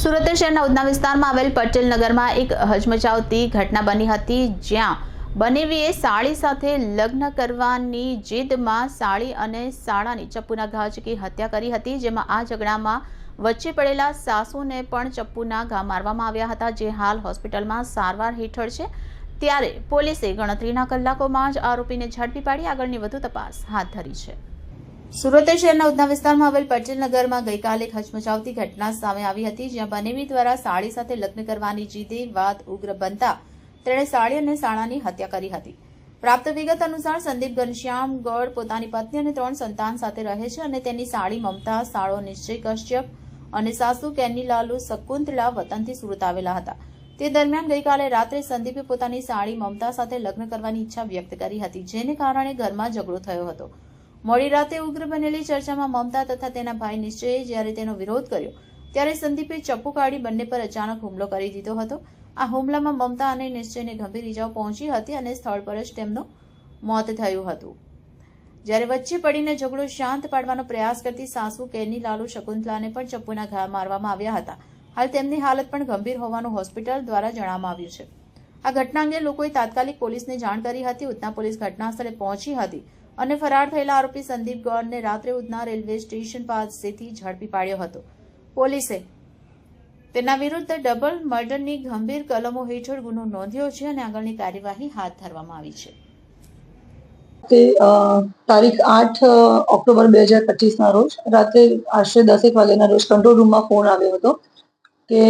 સુરત શહેરના ઉધના વિસ્તારમાં આવેલ પટેલ નગરમાં એક હજમચાવતી ઘટના બની હતી, જ્યાં બનેવીએ સાળી સાથે લગ્ન કરવાની જીદમાં સાળી અને સાળાની ચપ્પુના ઘા ચૂકી હત્યા કરી હતી, જેમાં આ ઝઘડામાં વચ્ચે પડેલા સાસુને પણ ચપ્પુના ઘા મારવામાં આવ્યા હતા, જે હાલ હોસ્પિટલમાં સારવાર હેઠળ છે. ત્યારે પોલીસે ગણતરીના કલાકોમાં જ આરોપીને ઝડપી પાડી, આગળની વધુ તપાસ હાથ ધરી છે. સુરત શહેરના ઉધના વિસ્તારમાં આવેલ પટેલ ગઈકાલે હચમચાવતી ઘટના સામે આવી હતી, જ્યાં બનેવી દ્વારા સાળી સાથે લગ્ન કરવાની જીદે વાત ઉગ્ર બનતા તેણે સાળી અને સાળાની હત્યા કરી હતી. પ્રાપ્ત વિગત અનુસાર સંદીપ ઘનશ્યામ ગોળ પોતાની પત્ની અને ત્રણ સંતાન સાથે રહે છે અને તેની સાળી મમતા, સાળો નિશ્ચય કશ્યપ અને સાસુ કેનીલાલુ શકુંતલા વતનથી સુરત આવેલા હતા. તે દરમિયાન ગઈકાલે રાત્રે સંદીપે પોતાની સાળી મમતા સાથે લગ્ન કરવાની ઈચ્છા વ્યક્ત કરી હતી, જેને કારણે ઘરમાં ઝઘડો થયો હતો. મોડી રાતે ઉગ્ર બનેલી ચર્ચામાં મમતા તથા તેના ભાઈ નિશ્ચયે જ્યારે તેનો વિરોધ કર્યો, ત્યારે સંદીપે ચપ્પુ કાઢી બંને પર અચાનક હુમલો કરી દીધો હતો. આ હુમલામાં મમતા અને નિશ્ચયને ગંભીર ઇજાઓ પહોંચી હતી અને સ્થળ પર જ તેમનું મોત થયું હતું. જ્યારે વચ્ચે પડીને ઝઘડો શાંત પાડવાનો પ્રયાસ કરતી સાસુ, કેની, લાલુ, શકુંતલાને પણ ચપ્પુના ઘા મારવામાં આવ્યા હતા. હાલ તેમની હાલત પણ ગંભીર હોવાનું હોસ્પિટલ દ્વારા જણાવવામાં આવ્યું છે. આ ઘટના અંગે લોકોએ તાત્કાલિક પોલીસને જાણ કરી હતી. ઉધના પોલીસ ઘટના સ્થળે પહોંચી હતી. અને ફરાર થયેલા આરોપી સંદીપ ગોળને રાત્રે ઉધના રેલવે સ્ટેશન પાસેથી ઝડપી પાડ્યો હતો. પોલીસે તેના વિરુદ્ધ ડબલ મર્ડરની ગંભીર કલમો હેઠળ ગુનો નોંધ્યો છે અને આગળની કાર્યવાહી હાથ ધરવામાં આવી છે. તે તારીખ આઠ ઓક્ટોબર બે હજાર પચીસના રોજ રાત્રે આશરે દસેક વાગ્યાના રોજ કંટ્રોલ રૂમમાં ફોન આવ્યો હતો કે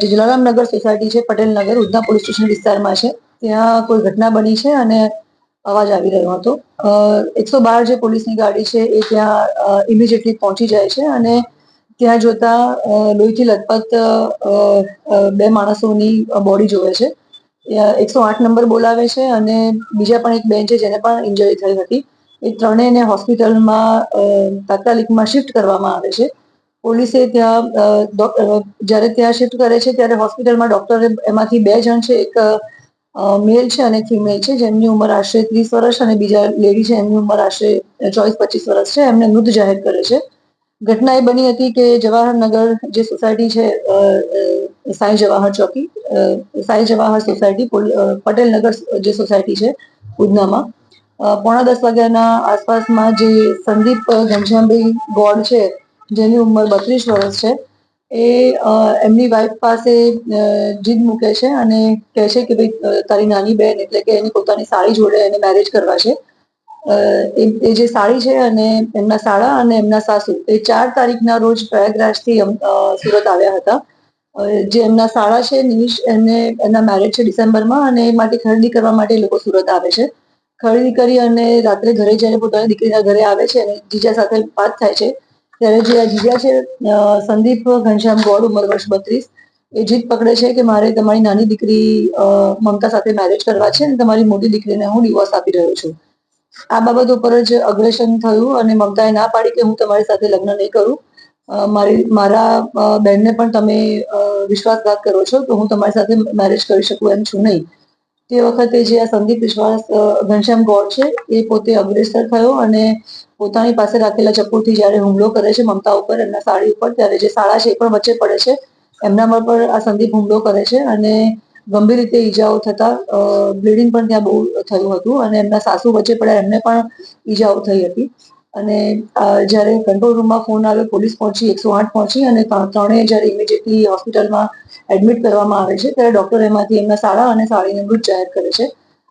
જે જલારામ નગર સોસાયટી છે, પટેલ નગર, ઉધના પોલીસ સ્ટેશન વિસ્તારમાં છે. ત્યાં કોઈ ઘટના બની છે અને અવાજ આવી રહ્યો હતો. એકસો બાર જે પોલીસની ગાડી છે એ ત્યાં ઇમિડિયેટલી પહોંચી જાય છે અને ત્યાં જોતા લોહીથી લથપથ બે માણસોની બોડી જોવે છે. એકસો આઠ નંબર બોલાવે છે અને બીજા પણ એક બેન છે જેને પણ ઇન્જરી થઈ હતી. એ ત્રણેયને હોસ્પિટલમાં તાત્કાલિકમાં શિફ્ટ કરવામાં આવે છે. પોલીસે ત્યાં જ્યારે ત્યાં શિફ્ટ કરે છે ત્યારે હોસ્પિટલમાં ડોક્ટરે એમાંથી બે જણ છે. એક મેલ છે અને ફિમેલ છે, જેમની ઉંમર આશરે ત્રીસ વર્ષ અને બીજા લેડી છે એમની ઉંમર આશરે ચોવીસ પચીસ વર્ષ છે. એમને મૃત જાહેર કરે છે. ઘટના એ બની હતી કે જવાહરનગર જે સોસાયટી છે સાંઈ જવાહર ચોકી સાંઈ જવાહર સોસાયટી પટેલનગર જે સોસાયટી છે ઉધનામાં પોણા દસ વાગ્યાના આસપાસમાં જે સંદીપ ઘનશ્યામભાઈ ગોડ છે, જેની ઉંમર બત્રીસ વર્ષ છે એ એમની વાઈફ પાસે જીદ મૂકે છે અને કહે છે કે ભાઈ તારી નાની બેન એટલે કે એની પોતાની સાળી જોડે એને મેરેજ કરવા છે. એ જે સાળી છે અને એમના સાળા અને એમના સાસુ, એ ચાર તારીખના રોજ પ્રયાગરાજથી સુરત આવ્યા હતા. જે એમના સાળા છે, નિમિષ એમને એમના મેરેજ છે ડિસેમ્બરમાં અને એ માટે ખરીદી કરવા માટે એ લોકો સુરત આવે છે. ખરીદી કરી અને રાત્રે ઘરે જઈને પોતાની દીકરીના ઘરે આવે છે અને જીજા સાથે વાત થાય છે. ત્યારે જે આ જીજા છે સંદીપ ઘનશ્યામ ગોળ ઉંમર વર્ષ બત્રીસ, એ જીત પકડે છે કે મારે તમારી નાની દીકરી મમતા સાથે મેરેજ કરવા છે અને તમારી મોટી દીકરીને હું ડિવોર્સ આપી રહ્યો છું. આ બાબત ઉપર જ અગ્રેશન થયું અને મમતાએ ના પાડી કે હું તમારી સાથે લગ્ન નહીં કરું. મારી, મારા બહેનને પણ તમે વિશ્વાસઘાત કરો છો તો હું તમારી સાથે મેરેજ કરી શકું એમ છું નહીં. તે વખતે જે આ સંદીપ વિશ્વાસ ઘનશ્યામ ગોળ છે, એ પોતે અગ્રેસર થયો અને પોતાની પાસે રાખેલા ચપ્પુથી જ્યારે હુમલો કરે છે મમતા ઉપર, એમના સાડી ઉપર, ત્યારે જે શાળા છે એ પણ વચ્ચે પડે છે. એમના પર આ સંદીપ હુમલો કરે છે અને ગંભીર રીતે ઈજાઓ થતા બ્લીડિંગ પણ ત્યાં બહુ થયું હતું અને એમના સાસુ વચ્ચે પડ્યા એમને પણ ઈજાઓ થઈ હતી. અને જ્યારે કંટ્રોલ રૂમમાં ફોન આવ્યો, પોલીસ પહોંચી, એકસો આઠ પહોંચી અને ત્રણેય જ્યારે ઇમિડિયેટલી હોસ્પિટલમાં એડમિટ કરવામાં આવે છે, ત્યારે ડોક્ટર એમાંથી એમના શાળા અને સાડીને મૃત જાહેર કરે છે.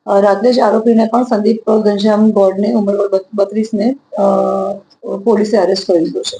રાત્રે જ આરોપીને પણ સંદીપ ઘનશ્યામ ગોડને ઉંમર બત્રીસને પોલીસે અરેસ્ટ કરી લીધો છે.